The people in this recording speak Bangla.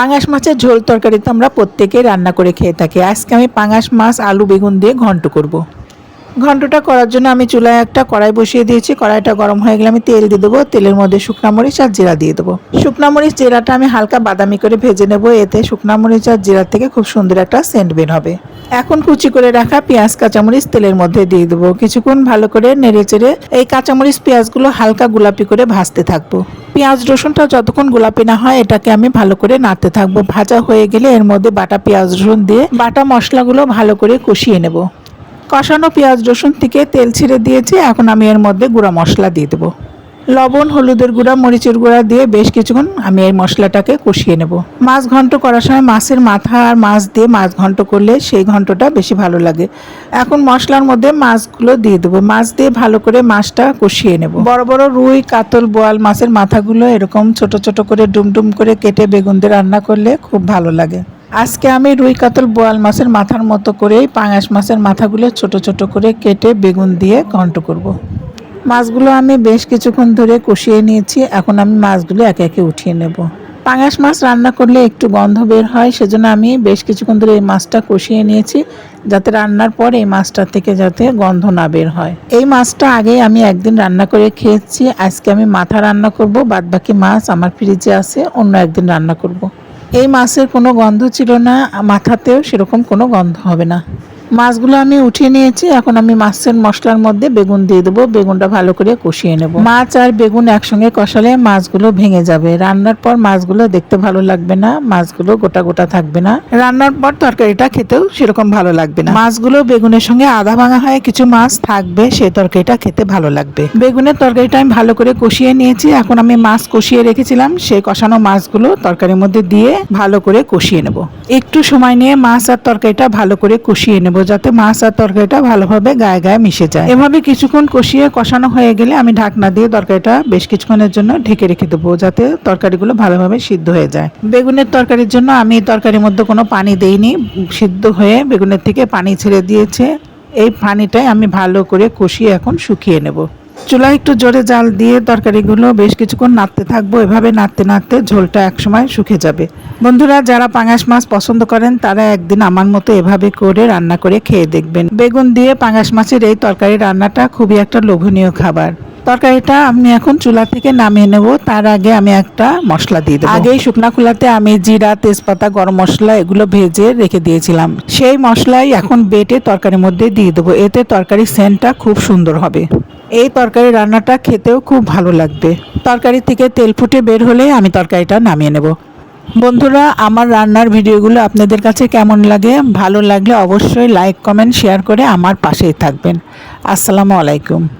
পাঙাশ মাছের ঝোল তরকারি তো আমরা প্রত্যেকেই রান্না করে খেয়ে থাকি। আজকে আমি পাঙাশ মাছ, আলু, বেগুন দিয়ে ঘন্ট করব। ঘন্টটা করার জন্য আমি চুলায় একটা কড়াই বসিয়ে দিয়েছি। কড়াইটা গরম হয়ে গেলে আমি তেল দিয়ে দেবো। তেলের মধ্যে শুকনা মরিচ আর জিরা দিয়ে দেবো। শুকনা মরিচ, জিরাটা আমি হালকা বাদামি করে ভেজে নেব। এতে শুকনা মরিচ আর জিরা থেকে খুব সুন্দর একটা সেন্ট বের হবে। এখন কুচি করে রাখা পেঁয়াজ, কাঁচামরিচ তেলের মধ্যে দিয়ে দেবো। কিছুক্ষণ ভালো করে নেড়ে চেড়ে এই কাঁচামরিচ, পেঁয়াজগুলো হালকা গোলাপি করে ভাজতে থাকব। পেঁয়াজ রসুনটা যতক্ষণ গোলাপি না হয়, এটাকে আমি ভালো করে নাড়তে থাকব। ভাজা হয়ে গেলে এর মধ্যে বাটা পেঁয়াজ রসুন দিয়ে বাটা মশলাগুলো ভালো করে কষিয়ে নেব। কষানো পেঁয়াজ রসুন থেকে তেল ছিঁড়ে দিয়েছি, এখন আমি এর মধ্যে গুঁড়া মশলা দিয়ে দেবো। লবণ, হলুদের গুঁড়া, মরিচের গুঁড়া দিয়ে বেশ কিছুক্ষণ আমি এই মশলাটাকে কষিয়ে নেব। মাছ ঘন্ট করার সময় মাছের মাথা আর মাছ দিয়ে মাছ ঘন্ট করলে সেই ঘন্টটা বেশি ভালো লাগে। এখন মশলার মধ্যে মাছগুলো দিয়ে দেবো। মাছ দিয়ে ভালো করে মাছটা কষিয়ে নেব। বড় বড় রুই, কাতল, বোয়াল মাছের মাথাগুলো এরকম ছোট ছোট করে ডুমডুম করে কেটে বেগুন দিয়ে রান্না করলে খুব ভালো লাগে। আজকে আমি রুই, কাতল, বোয়াল মাছের মাথার মতো করেই পাঙাশ মাছের মাথাগুলো ছোট ছোট করে কেটে বেগুন দিয়ে ঘন্ট করব। মাছগুলো আমি বেশ কিছুক্ষণ ধরে কষিয়ে নিয়েছি। এখন আমি মাছগুলো একে একে উঠিয়ে নেব। পাঙাশ মাছ রান্না করলে একটু গন্ধ বের হয়, সেজন্য আমি বেশ কিছুক্ষণ ধরে এই মাছটা কষিয়ে নিয়েছি, যাতে রান্নার পর এই মাছটা থেকে যাতে গন্ধ না বের হয়। এই মাছটা আগে আমি একদিন রান্না করে খেয়েছি, আজকে আমি মাথা রান্না করব বাদ বাকি মাছ আমার ফ্রিজে আছে, অন্য একদিন রান্না করব। এই মাছের কোনো গন্ধ ছিল না, মাথাতেও সেরকম কোনো গন্ধ হবে না। মাছগুলো আমি উঠিয়ে নিয়েছি। এখন আমি মাছের মশলার মধ্যে বেগুন দিয়ে দেবো। বেগুনটা ভালো করে কষিয়ে নেব। মাছ আর বেগুন একসঙ্গে কষালে মাছগুলো ভেঙে যাবে। রান্নার পর মাছগুলো দেখতে ভালো লাগবে না। মাছগুলো গোটা গোটা থাকবে না। রান্নার পর তরকারিটা খেতেও সেরকম ভালো লাগবে না। মাছগুলো বেগুনের সঙ্গে আধা ভাঙা হয়ে কিছু মাছ থাকবে। সেই তরকারিটা খেতে ভালো লাগবে। বেগুনের তরকারিটা আমি ভালো করে কষিয়ে নিয়েছি। এখন আমি মাছ কষিয়ে রেখেছিলাম। সেই কষানো মাছগুলো তরকারির মধ্যে দিয়ে ভালো করে কষিয়ে নেব। একটু সময় নিয়ে মাছ আর তরকারিটা ভালো করে কষিয়ে নেব। যাতে মাছ আর তরকারিটা ভালোভাবে গায়ে গায়ে মিশে যায়। এভাবে কিছুক্ষণ কষিয়ে কষানো হয়ে গেলে আমি ঢাকনা দিয়ে তরকারিটা বেশ কিছুক্ষণের জন্য ঢেকে রেখে দেবো, যাতে তরকারিগুলো ভালোভাবে সিদ্ধ হয়ে যায়। বেগুনের তরকারির জন্য আমি তরকারির মধ্যে কোনো পানি দেইনি, সিদ্ধ হয়ে বেগুনের থেকে পানি ছেড়ে দিয়েছে। এই পানিটাই আমি ভালো করে কষিয়ে এখন শুকিয়ে নেব। চুলায় একটু জোরে জাল দিয়ে তরকারিগুলো বেশ কিছুক্ষণ নাড়তে থাকব। এভাবে নাড়তে নাড়তে ঝোলটা একসময় শুকে যাবে। বন্ধুরা, যারা পাঙাশ মাছ পছন্দ করেন, তারা একদিন আমার মতো এভাবে করে রান্না করে খেয়ে দেখবেন। বেগুন দিয়ে পাঙাশ মাছের এই তরকারি রান্নাটা খুবই একটা লোভনীয় খাবার। তরকারিটা আমি এখন চুলা থেকে নামিয়ে নেব। তার আগে আমি একটা মশলা দিয়ে দেবো। আগেই শুকনা খোলাতে আমি জিরা, তেজপাতা, গরম মশলা এগুলো ভেজে রেখে দিয়েছিলাম। সেই মশলাই এখন বেটে তরকারির মধ্যে দিয়ে দেবো। এতে তরকারির সেন্টটা খুব সুন্দর হবে। এই তরকারি রান্নাটা খেতেও খুব ভালো লাগবে। তরকারি থেকে তেল ফুটে বের হলে আমি তরকারিটা নামিয়ে নেব। বন্ধুরা, আমার রান্নার ভিডিওগুলো আপনাদের কাছে কেমন লাগে? ভালো লাগলে অবশ্যই লাইক কমেন্ট শেয়ার করে আমার পাশেই থাকবেন। আসসালামু আলাইকুম।